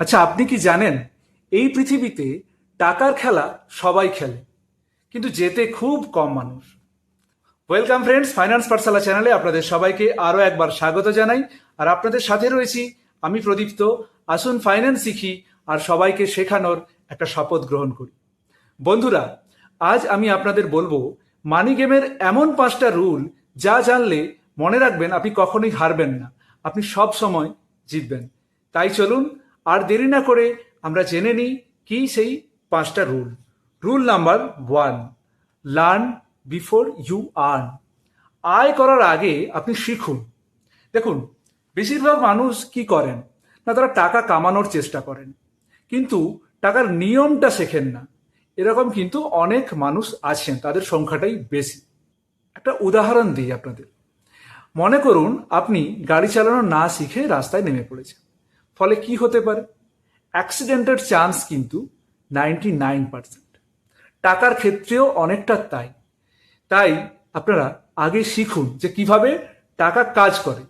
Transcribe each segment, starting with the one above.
আচ্ছা আপনি কি জানেন, এই পৃথিবীতে টাকার খেলা সবাই খেলে, কিন্তু যেতে খুব কম মানুষ। ওয়েলকাম ফ্রেন্ডস ফাইন্যান্স পাঠশালা চ্যানেলে আপনাদের সবাইকে আরও একবার স্বাগত জানাই। আর আপনাদের সাথে রয়েছি আমি প্রদীপ্ত, আসুন ফাইন্যান্স শিখি আর সবাইকে শেখানোর একটা শপথ গ্রহণ করি। বন্ধুরা, আজ আমি আপনাদের বলব মানি গেমের এমন পাঁচটা রুল যা জানলে মনে রাখবেন আপনি কখনোই হারবেন না, আপনি সব সময় জিতবেন। তাই চলুন আর দেরি না করে আমরা জেনে নিই কি সেই পাঁচটা rule. Rule number one, learn before you earn. আয় করার আগে আপনি শিখুন। দেখুন, বেশিরভাগ মানুষ কি করেন? না, তারা টাকা কামানোর চেষ্টা করেন। কিন্তু টাকার নিয়মটা শেখেন না। এরকম কিন্তু অনেক মানুষ আছেন, তাদের সংখ্যাটাই বেশি। একটা উদাহরণ দিই আপনাদের। মনে করুন, আপনি গাড়ি চালানো না শিখে রাস্তায় নেমে পড়েছেন। ফলে কি হতে পারে? অ্যাক্সিডেন্টের চান্স কিন্তু নাইনটি নাইন পার্সেন্ট টাকার ক্ষেত্রেও অনেকটা তাই। তাই আপনারা আগে শিখুন যে কীভাবে টাকা কাজ করে।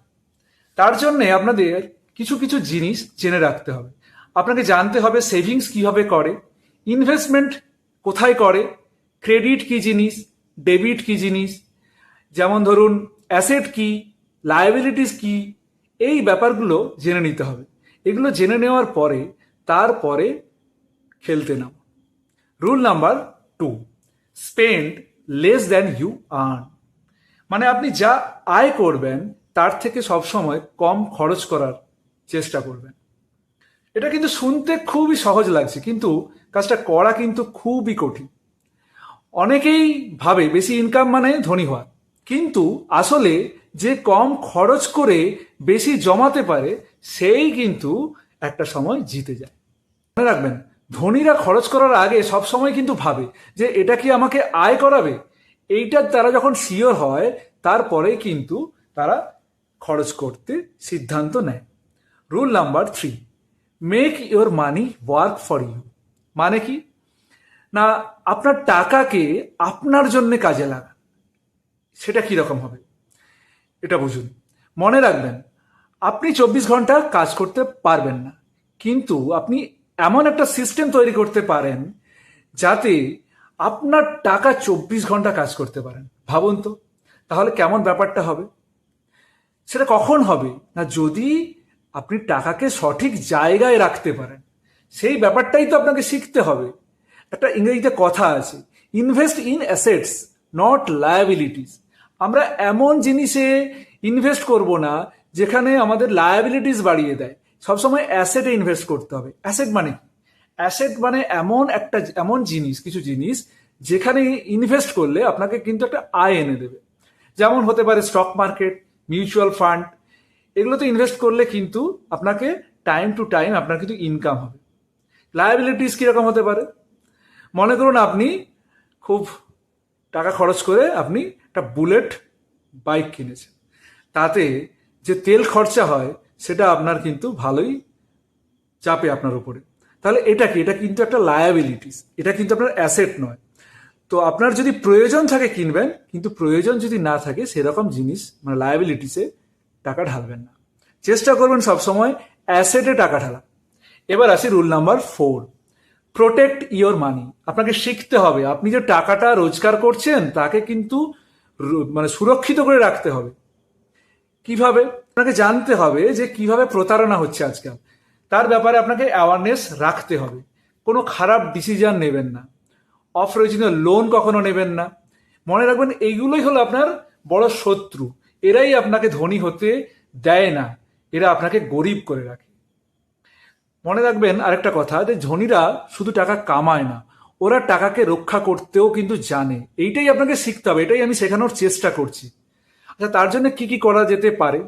তার জন্যে আপনাদের কিছু কিছু জিনিস জেনে রাখতে হবে। আপনাকে জানতে হবে সেভিংস কীভাবে করে ইনভেস্টমেন্ট কোথায় করে ক্রেডিট কি জিনিস ডেবিট কি জিনিস, যেমন ধরুন অ্যাসেট কি লায়াবিলিটিস কি, এই ব্যাপারগুলো জেনে নিতে হবে। এগুলো জেনে নেওয়ার পরে তারপরে খেলতে নাও rule number two spend less than you earn মানে আপনি যা আয় করবেন, তার থেকে সবসময় কম খরচ করার চেষ্টা করবেন। এটা কিন্তু শুনতে খুবই সহজ লাগছে, কিন্তু কাজটা করা কিন্তু খুবই কঠিন। অনেকেই ভাবে বেশি ইনকাম মানে ধনী হওয়া, কিন্তু আসলে যে কম খরচ করে বেশি জমাতে পারে, সেই কিন্তু একটা সময় জিতে যায়। মনে রাখবেন, ধনীরা খরচ করার আগে সব সময় কিন্তু ভাবে যে এটা কি আমাকে আয় করাবে? এইটার তারা যখন শিওর হয়, তারপরে কিন্তু তারা খরচ করতে সিদ্ধান্ত নেয়। Rule number three make your money work for you মানে কি? না, আপনার টাকাকে আপনার জন্য কাজে লাগান। সেটা কি রকম হবে? এটা বুঝুন। মনে রাখবেন, আপনি চব্বিশ ঘণ্টা কাজ করতে পারবেন না, কিন্তু আপনি এমন একটা সিস্টেম তৈরি করতে পারেন যাতে আপনার টাকা চব্বিশ ঘণ্টা কাজ করতে পারেন। ভাবুন তো, তাহলে কেমন ব্যাপারটা হবে? সেটা কখন হবে? না যদি আপনি টাকাকে সঠিক জায়গায় রাখতে পারেন। সেই ব্যাপারটাই তো আপনাকে শিখতে হবে। একটা ইংরেজিতে কথা আছে invest in assets not liabilities আমরা এমন জিনিসে ইনভেস্ট করব না যেখানে আমাদের লায়াবিলিটিস বাড়িয়ে দেয়। সবসময় অ্যাসেটে ইনভেস্ট করতে হবে। অ্যাসেট মানে কি? অ্যাসেট মানে এমন একটা, এমন জিনিস, কিছু জিনিস যেখানে ইনভেস্ট করলে আপনাকে কিন্তু একটা আয় এনে দেবে। যেমন হতে পারে স্টক মার্কেট মিউচুয়াল ফান্ড এগুলোতে ইনভেস্ট করলে কিন্তু আপনাকে টাইম টু টাইম আপনার কিন্তু ইনকাম হবে। লায়াবিলিটিস কীরকম হতে পারে? মনে করুন আপনি খুব টাকা খরচ করে আপনি একটা বুলেট বাইক কিনেছেন তাতে যে তেল খরচা হয়, সেটা আপনার কিন্তু ভালোই চাপে আপনার উপরে। তাহলে এটা কি? এটা কিন্তু একটা লায়াবিলিটিস এটা কিন্তু আপনার অ্যাসেট নয়। তো আপনার যদি প্রয়োজন থাকে কিনবেন, কিন্তু প্রয়োজন যদি না থাকে, সেরকম জিনিস মানে লায়াবিলিটিসে টাকা ঢালবেন না। চেষ্টা করবেন সবসময় অ্যাসেটে টাকা ঢালা। এবার আসি rule number four protect your money আপনাকে শিখতে হবে। আপনি যে টাকাটা রোজগার করছেন, তাকে কিন্তু মানে সুরক্ষিত করে রাখতে হবে। কীভাবে? আপনাকে জানতে হবে যে কীভাবে প্রতারণা হচ্ছে আজকাল। তার ব্যাপারে আপনাকে অ্যাওয়ারনেস রাখতে হবে। কোনো খারাপ ডিসিশন নেবেন না। অপ্রয়োজনীয় লোন কখনো নেবেন না। মনে রাখবেন এইগুলোই হলো আপনার বড় শত্রু। এরাই আপনাকে ধনী হতে দেয় না। এরা আপনাকে গরিব করে রাখে। মনে রাখবেন আরেকটা কথা যে ধনীরা শুধু টাকা কামায় না। ওরা টাকাকে রক্ষা করতেও কিন্তু জানে। এইটাই আপনাকে শিখতে হবে, এটাই আমি শেখানোর চেষ্টা করছি। আচ্ছা তার জন্য কি কি করা যেতে পারে?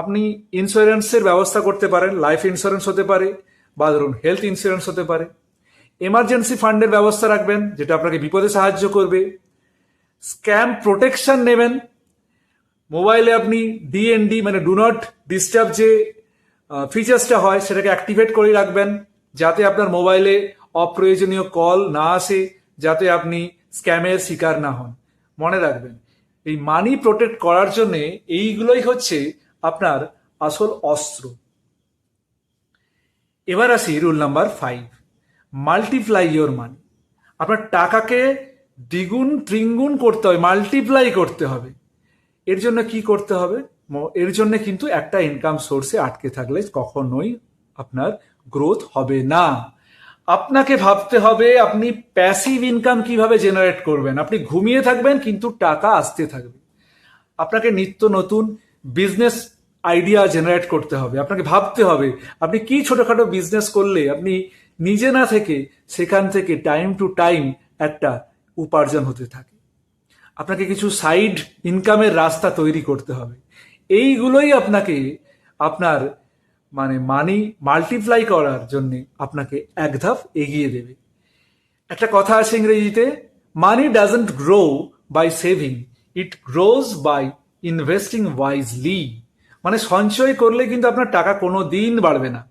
আপনি ইন্স্যুরেন্সের ব্যবস্থা করতে পারেন, লাইফ ইন্স্যুরেন্স হতে পারে বা ধরুন হেলথ ইন্স্যুরেন্স হতে পারে। এমার্জেন্সি ফান্ডের ব্যবস্থা রাখবেন, যেটা আপনাকে বিপদে সাহায্য করবে। স্ক্যাম প্রোটেকশন নেবেন। মোবাইলে আপনি ডিএনডি মানে ডু নট ডিস্টার্ব যে ফিচার্সটা হয়, সেটাকে অ্যাক্টিভেট করে রাখবেন, যাতে আপনার মোবাইলে অপ্রয়োজনীয় কল না আসে যাতে আপনি স্ক্যামের শিকার না হন। মনে রাখবেন, এই মানি প্রোটেক্ট করার জন্যে এইগুলোই হচ্ছে আপনার আসল অস্ত্র। এবার আসি rule number five multiply your money আপনার টাকাকে দ্বিগুণ, ত্রিগুণ করতে হবে মাল্টিপ্লাই করতে হবে। এর জন্য কি করতে হবে? এর জন্য কিন্তু একটা ইনকাম সোর্সে আটকে থাকলে কখনোই আপনার গ্রোথ হবে না। আপনাকে ভাবতে হবে আপনি প্যাসিভ ইনকাম কীভাবে জেনারেট করবেন। আপনি ঘুমিয়ে থাকবেন, কিন্তু টাকা আসতে থাকবে। আপনাকে নিত্য নতুন বিজনেস আইডিয়া জেনারেট করতে হবে। আপনাকে ভাবতে হবে, আপনি কি ছোটখাটো বিজনেস করলে আপনি নিজে না থেকে সেখান থেকে টাইম টু টাইম একটা উপার্জন হতে থাকে। আপনাকে কিছু সাইড ইনকামের রাস্তা তৈরি করতে হবে। এইগুলোই আপনাকে আপনার মানে মানি মাল্টিপ্লাই করার জন্য আপনাকে এক ধাপ এগিয়ে দেবে। একটা কথা আছে ইংরেজিতে money doesn't grow by saving it grows by investing wisely মানে সঞ্চয় করলে কিন্তু আপনার টাকা কোনো দিন বাড়বে না।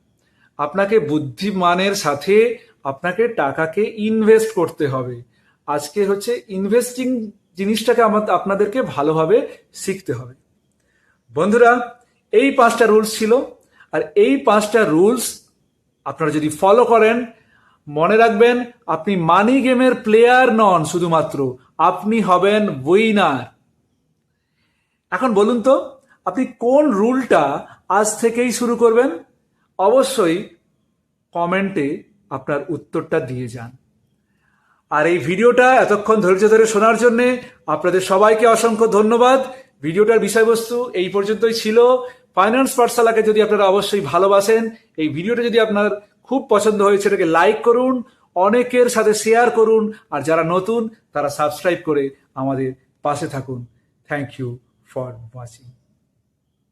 আপনাকে বুদ্ধিমানের সাথে আপনাকে টাকাকে ইনভেস্ট করতে হবে। আজকে হচ্ছে ইনভেস্টিং জিনিসটাকে আপনাদেরকে ভালোভাবে শিখতে হবে। বন্ধুরা, এই পাঁচটা রুলস ছিল। আর এই পাঁচটা রুলস আপনারা যদি ফলো করেন, মনে রাখবেন আপনি মানি গেমের প্লেয়ার নন শুধুমাত্র, আপনি হবেন উইনার এখন বলুন তো, আপনি কোন রুলটা আজ থেকেই শুরু করবেন? অবশ্যই কমেন্টে আপনার উত্তরটা দিয়ে যান। আর এই ভিডিওটা এতক্ষণ ধৈর্য ধরে শোনার জন্যে আপনাদের সবাইকে অসংখ্য ধন্যবাদ। ভিডিওটার বিষয়বস্তু এই পর্যন্তই ছিল। ফাইন্যান্স পাঠশালাকে যদি আপনারা অবশ্যই ভালোবাসেন, এই ভিডিওটা যদি আপনার খুব পছন্দ হয়েছে এটাকে লাইক করুন, অনেকের সাথে শেয়ার করুন, আর যারা নতুন, তারা সাবস্ক্রাইব করে আমাদের পাশে থাকুন। Thank you for watching